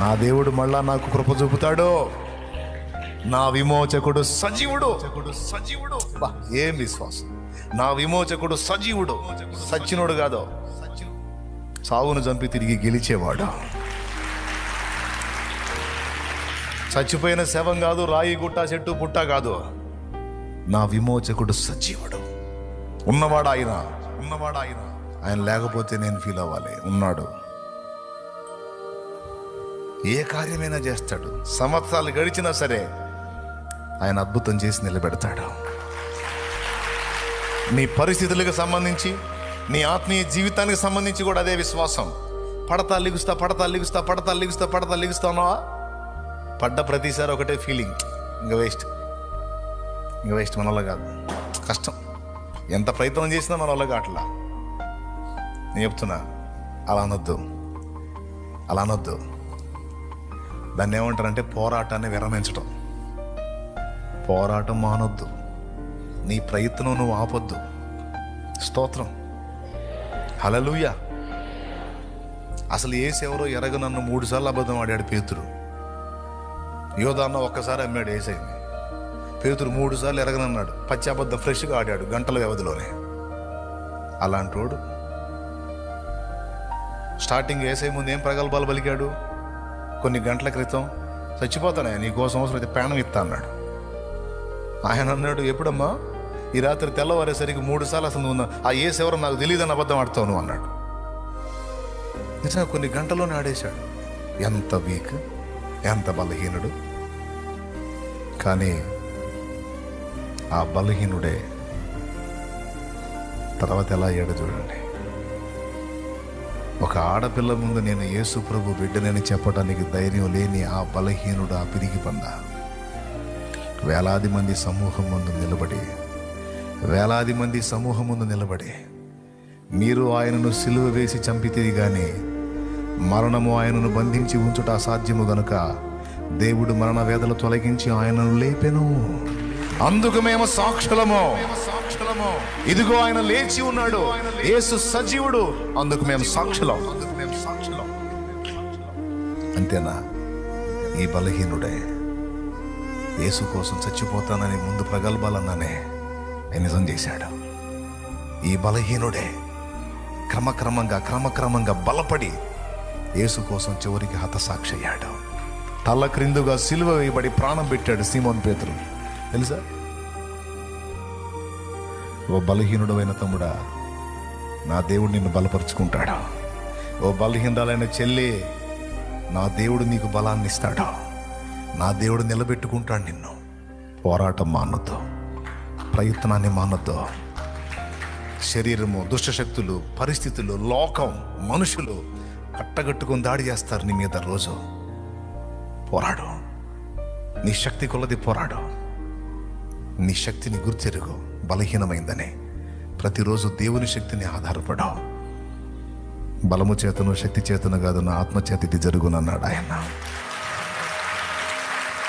నా దేవుడు మళ్ళా నాకు కృప చూపుతాడు? నా విమోచకుడు సజీవుడు. సజీవుడు ఏం విశ్వాసం? నా విమోచకుడు సజీవుడు. సచ్చినుడు కాదు. సావును చంపి తిరిగి గెలిచేవాడు. చచ్చిపోయిన శవం కాదు రాయి గుట్ట చెట్టు పుట్ట కాదు. నా విమోచకుడు సజీవుడు. ఉన్నవాడు ఆయన. ఉన్నవాడు ఆయన. ఆయన లేకపోతే నేను ఫీల్ అవ్వాలి. ఉన్నాడు. ఏ కార్యమైనా చేస్తాడు. సంవత్సరాలు గడిచినా సరే ఆయన అద్భుతం చేసి నిలబెడతాడు. నీ పరిస్థితులకు సంబంధించి నీ ఆత్మీయ జీవితానికి సంబంధించి కూడా అదే విశ్వాసం. పడతా లిగుస్తా పడతా లిగుస్తా పడతా లిగుస్తా పడతా లిగుస్తానవా పడ్డ ప్రతిసారి ఒకటే ఫీలింగ్ ఇంకా వేస్ట్ ఇంకా వేస్ట్ మనలో కాదు. కష్టం. ఎంత ప్రయత్నం చేసినా మన వల్ల కావట్లా నేను చెప్తున్నా అలా అనొద్దు. అలా అనొద్దు. దాన్ని ఏమంటారంటే పోరాటాన్ని విరమించటం. పోరాటం మానొద్దు. నీ ప్రయత్నం నువ్వు ఆపొద్దు. స్తోత్రం. హలలుయ అసలు ఏసెవరో ఎరగ నన్ను మూడు సార్లు అబద్ధం ఆడాడు పేతురు. యోధాన్న ఒక్కసారి అమ్మాడు ఏసైంది పేతురు మూడుసార్లు ఎరగనన్నాడు పచ్చి అబద్ధం ఫ్రెష్గా ఆడాడు గంటల వ్యవధిలోనే. అలాంటోడు. స్టార్టింగ్ ఏసై ముందు ఏం ప్రగల్భాలు పలికాడు? కొన్ని గంటల క్రితం చచ్చిపోతానే నీ కోసం అయితే ప్రాణం ఇస్తా అన్నాడు. ఆయన అన్నాడు ఎప్పుడమ్మా? ఈ రాత్రి తెల్లవారేసరికి మూడు సార్లు అసలు నువ్వు ఆ ఏ ఎవరో నాకు తెలియదని అబద్ధం ఆడుతావు నువ్వు అన్నాడు. నిజంగా కొన్ని గంటల్లోనే ఆడేశాడు. ఎంత వీక్ ఎంత బలహీనుడు. కానీ ఆ బలహీనుడే తర్వాత ఎలా అయ్యాడు చూడండి. ఒక ఆడపిల్ల ముందు నేను యేసు ప్రభు బిడ్డనని చెప్పడానికి ధైర్యం లేని ఆ బలహీనుడు ఆ పిరిగి పంద వేలాది మంది సమూహం ముందు నిలబడి వేలాది మంది సమూహం ముందు నిలబడి మీరు ఆయనను సిలువ వేసి చంపితే గాని మరణము ఆయనను బంధించి ఉంచుట అసాధ్యము గనుక దేవుడు మరణ వేదలు తొలగించి ఆయనను లేపెను. అందుకు మేము సాక్షులము. ఇదిగో ఆయన లేచి ఉన్నాడు. యేసు సజీవుడు. అందుకు మేము సాక్షులం. సాక్షులం అంతేనా? ఈ బలహీనుడే. యేసు కోసం చచ్చిపోతానని ముందు ప్రగల్భాలన్నానే. ఆయన నిజం చేశాడు. ఈ బలహీనుడే. క్రమక్రమంగా క్రమక్రమంగా బలపడి యేసు కోసం చివరికి హతసాక్షి అయ్యాడు. తల క్రిందుగా సిలువ వేయబడి ప్రాణం పెట్టాడు సీమోన్ పేతురు. తెలుసా? ఓ బలహీనుడమైన తమ్ముడా నా దేవుడు నిన్ను బలపరుచుకుంటాడు. ఓ బలహీనరాలైన చెల్లి నా దేవుడు నీకు బలాన్ని ఇస్తాడు నా దేవుడు నిలబెట్టుకుంటాడు నిన్ను. పోరాటం మానొద్దు. ప్రయత్నాన్ని మానొద్దు. శరీరము దుష్టశక్తులు పరిస్థితులు లోకం మనుషులు కట్టగట్టుకుని దాడి చేస్తారు నీ మీద రోజు. పోరాడు. నీ శక్తి కొలది పోరాడు. నీ శక్తిని గుర్తెరుగు బలహీనమైందని. ప్రతిరోజు దేవుని శక్తిని ఆధారపడవు బలము చేతను శక్తి చేతను కాదు నా ఆత్మచేత ఇది జరుగునన్నాడు ఆయన.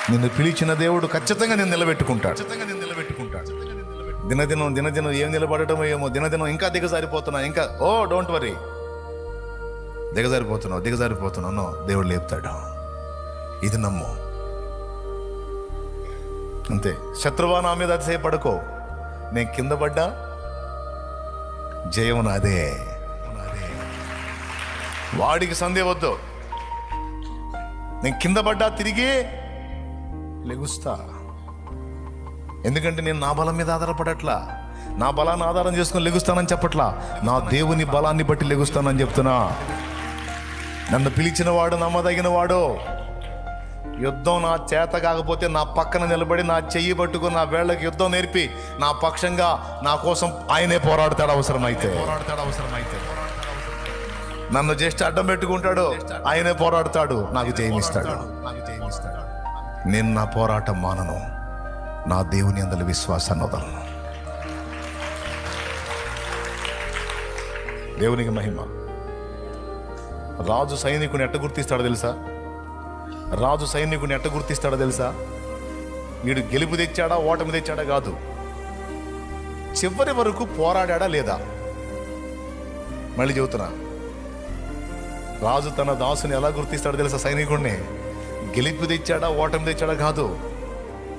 నిన్ను పిలిచిన దేవుడు ఖచ్చితంగా నేను నిలబెట్టుకుంటాడు. ఖచ్చితంగా నేను నిలబెట్టుకుంటాడు దినదినం దినదినం ఏం నిలబడటమో ఏమో దినదినం ఇంకా దిగజారిపోతున్నా ఇంకా ఓ డోంట్ వరీ. దిగజారిపోతున్నావు దిగజారిపోతున్నావు దేవుడు లేపుతాడు. ఇది నమ్ము. అంతే. శత్రువా నా మీద అతిశయపడుకో. నేను కింద పడ్డా? జయం నాదే. వాడికి సందేహం వద్దు. నేను కింద పడ్డా తిరిగి లెగుస్తా. ఎందుకంటే నేను నా బలం మీద ఆధారపడట్లా. నా బలాన్ని ఆధారం చేసుకుని లెగుస్తానని చెప్పట్లా. నా దేవుని బలాన్ని బట్టి లెగుస్తానని చెప్తున్నా. నన్ను పిలిచిన వాడు నమ్మదగిన వాడు. యుద్ధం నా చేత కాకపోతే నా పక్కన నిలబడి నా చెయ్యి పట్టుకుని నా వేళ్ళకి యుద్ధం నేర్పి. నా పక్షంగా నా కోసం ఆయనే పోరాడతాడు అవసరమైతే. పోరాడతాడు అవసరమైతే. నన్ను జస్ట్ అడ్డం పెట్టుకుంటాడు. ఆయనే పోరాడతాడు. నాకు జయమిస్తాడు. నాకు జయమిస్తాడు నేను నా పోరాటం మానను. నా దేవుని అందరి విశ్వాసాన్ని వదలను. దేవునికి మహిమ. రాజు సైనికుని ఎట్ట గుర్తిస్తాడో తెలుసా? రాజు సైనికుని ఎట్ట గుర్తిస్తాడో తెలుసా? వీడు గెలుపు తెచ్చాడా ఓటమి తెచ్చాడా కాదు. చివరి వరకు పోరాడా లేదా? మళ్ళీ చెబుతున్నా. రాజు తన దాసుని ఎలా గుర్తిస్తాడో తెలుసా సైనికుడిని గెలుపు తెచ్చాడా ఓటమి తెచ్చాడా కాదు.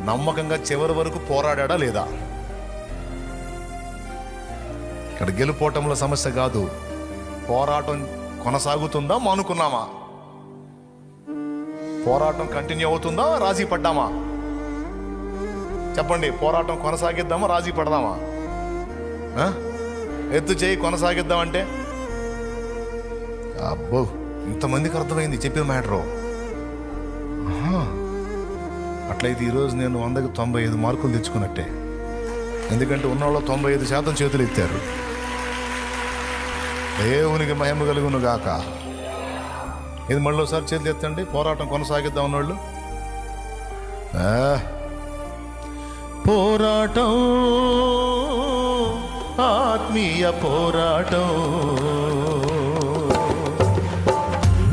నమ్మకంగా చివరి వరకు పోరాడా లేదా? ఇక్కడ గెలుపోవటంలో సమస్య కాదు. పోరాటం కొనసాగుతుందా మానుకున్నామా? పోరాటం కంటిన్యూ అవుతుందా? రాజీ పడ్డామా? చెప్పండి పోరాటం కొనసాగిద్దామా రాజీ పడదామా? ఎత్తు చేయి కొనసాగిద్దామంటే? అబ్బో ఇంతమందికి అర్థమైంది చెప్పిన మ్యాటరు. అట్లయితే ఈరోజు నేను వందకి తొంభై ఐదు మార్కులు తెచ్చుకున్నట్టే. ఎందుకంటే ఉన్నవాళ్ళు తొంభై ఐదు శాతం చేతులు ఎత్తారు. దేవునికి మహిమ కలుగును గాక ఇది మళ్ళీ ఒకసారి చేతులు ఎత్తండి పోరాటం కొనసాగిద్దాం ఉన్నవాళ్ళు పోరాటం ఆత్మీయ పోరాటం.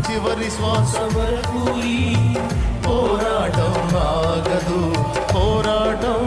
చివరి శ్వాస వరకు పోరాటం ఆగదు పోరాటం.